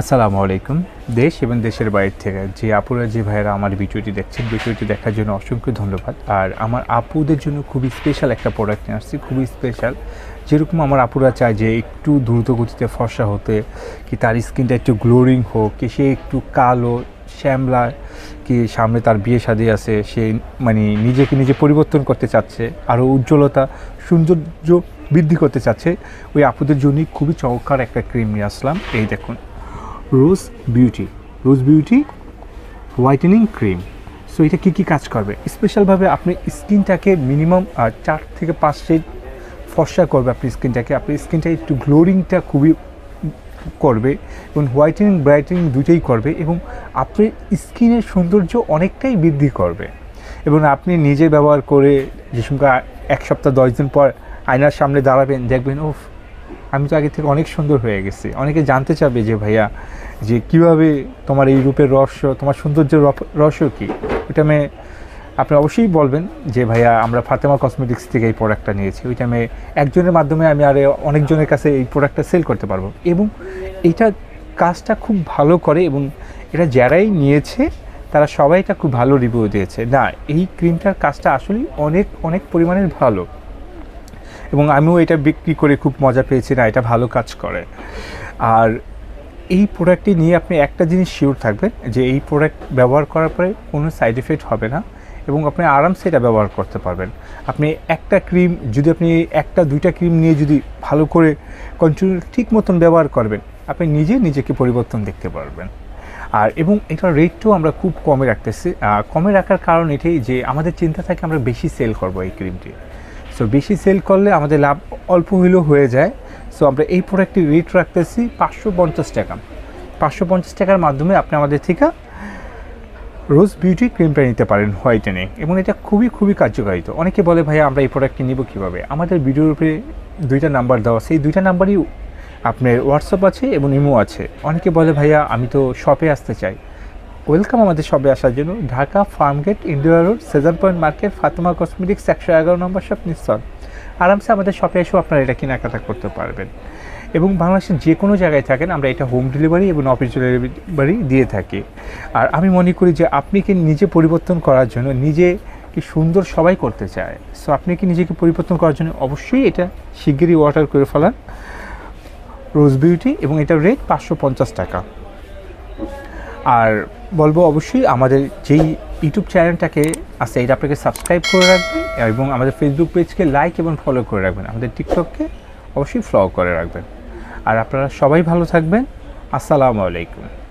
আসসালামু আলাইকুম। দেশ এবং দেশের বাইরে থেকে যে আপুরা, যে ভাইয়েরা আমার ভিডিওটি দেখছেন, ভিডিওটি দেখার জন্য অসংখ্য ধন্যবাদ। আর আমার আপুদের জন্য খুবই স্পেশাল একটা প্রোডাক্ট নিয়ে আসছি, খুবই স্পেশাল যেরকম আমার আপুরা চায় যে একটু দ্রুত গতিতে ফর্সা হতে, কি তার স্কিনটা একটু গ্লোরিং হোক, কি সে একটু কালো, শ্যামলা, কি সামনে তার বিয়ে শাদী আছে, সে মানে নিজেকে নিজে পরিবর্তন করতে চাচ্ছে, আরও উজ্জ্বলতা, সৌন্দর্য বৃদ্ধি করতে চাচ্ছে, ওই আপুদের জন্যই খুবই চমৎকার একটা ক্রিম নিয়ে আসলাম। এই দেখুন। Rose beauty rose beauty whitening cream so এটা কী কী কাজ করবে? স্পেশালভাবে আপনি স্কিনটাকে মিনিমাম চার থেকে পাঁচ শেড ফর্সা করবে আপনি স্কিনটাকে। আপনি স্কিনটা একটু গ্লোরিংটা খুবই করবে এবং হোয়াইটেনিং ব্রাইটেনিং দুটোই করবে এবং আপনার স্কিনের সৌন্দর্য অনেকটাই বৃদ্ধি করবে। এবং আপনি নিজে ব্যবহার করে যে সঙ্গে এক সপ্তাহ, দশ দিন পর আয়নার সামনে দাঁড়াবেন, দেখবেন ওফ আমি তো আগে থেকে অনেক সুন্দর হয়ে গেছি। অনেকে জানতে চাবে যে, ভাইয়া, যে কীভাবে তোমার এই রূপের রহস্য, তোমার সৌন্দর্যের রহস্য কী? ওইটা আমি আপনি অবশ্যই বলবেন যে, ভাইয়া, আমরা ফাতেমা কসমেটিক্স থেকে এই প্রোডাক্টটা নিয়েছি। ওইটা আমি একজনের মাধ্যমে আমি আর অনেকজনের কাছে এই প্রোডাক্টটা সেল করতে পারব। এবং এইটা কাজটা খুব ভালো করে এবং এটা যারাই নিয়েছে, তারা সবাই এটা খুব ভালো রিভিউ দিয়েছে। না, এই ক্রিমটার কাজটা আসলেই অনেক অনেক পরিমাণের ভালো। এবং আমিও এটা বিক্রি করে খুব মজা পেয়েছি। না, এটা ভালো কাজ করে। আর এই প্রোডাক্টটি নিয়ে আপনি একটা জিনিস শিওর থাকবেন যে এই প্রোডাক্ট ব্যবহার করার পরে কোনো সাইড এফেক্ট হবে না এবং আপনি আরামসে এটা ব্যবহার করতে পারবেন। আপনি একটা ক্রিম যদি আপনি একটা, দুইটা ক্রিম নিয়ে যদি ভালো করে কন্টিনিউ ঠিক মতন ব্যবহার করবেন, আপনি নিজে নিজেকে পরিবর্তন দেখতে পারবেন। আর এবং এটার রেটটাও আমরা খুব কমে রাখতেছি। কমে রাখার কারণ এটাই যে আমাদের চিন্তা থাকে আমরা বেশি সেল করব এই ক্রিমটি সো বেশি সেল করলে আমাদের লাভ অল্প হলেও হয়ে যায়। সো আমরা এই প্রোডাক্টটির রেট রাখতেছি পাঁচশো পঞ্চাশ টাকা। পাঁচশো পঞ্চাশ টাকার মাধ্যমে আপনি আমাদের থেকে রোজ বিউটি ক্রিমটা নিতে পারেন হোয়াইটেনিং এবং এটা খুবই খুবই কার্যকারিত। অনেকে বলে, ভাইয়া, আমরা এই প্রোডাক্টটি নিব কীভাবে? আমাদের ভিডিওর উপরে দুইটা নাম্বার দেওয়া সেই দুইটা নাম্বারই আপনার হোয়াটসঅ্যাপ আছে এবং ইমো আছে। অনেকে বলে, ভাইয়া, আমি তো শপে আসতে চাই। ওয়েলকাম আমাদের শপে আসার জন্য Dhaka Farmgate India road Sezan point market Fatema cosmetics একশো এগারো নম্বর শপ নিশ্চয় আরামসে আমাদের শপে এসেও আপনারা এটা কেনাকাটা করতে পারবেন। এবং বাংলাদেশের যে কোনো জায়গায় থাকেন, আমরা এটা হোম ডেলিভারি এবং অফিস ডেলিভারি দিয়ে থাকি। আর আমি মনে করি যে আপনি কি নিজে পরিবর্তন করার জন্য, নিজে কি সুন্দর সবাই করতে চায়। সো আপনি কি নিজেকে পরিবর্তন করার জন্য অবশ্যই এটা শিগগিরই অর্ডার করে ফেলান। রোজ বিউটি এবং এটার রেট পাঁচশো পঞ্চাশ টাকা। আর বলব অবশ্যই আমাদের যেই ইউটিউব চ্যানেলটাকে আছে, এটা আপনাকে সাবস্ক্রাইব করে রাখবেন এবং আমাদের ফেসবুক পেজকে লাইক এবং ফলো করে রাখবেন। আমাদের টিকটককে অবশ্যই ফলো করে রাখবেন। আর আপনারা সবাই ভালো থাকবেন। আসসালামু আলাইকুম।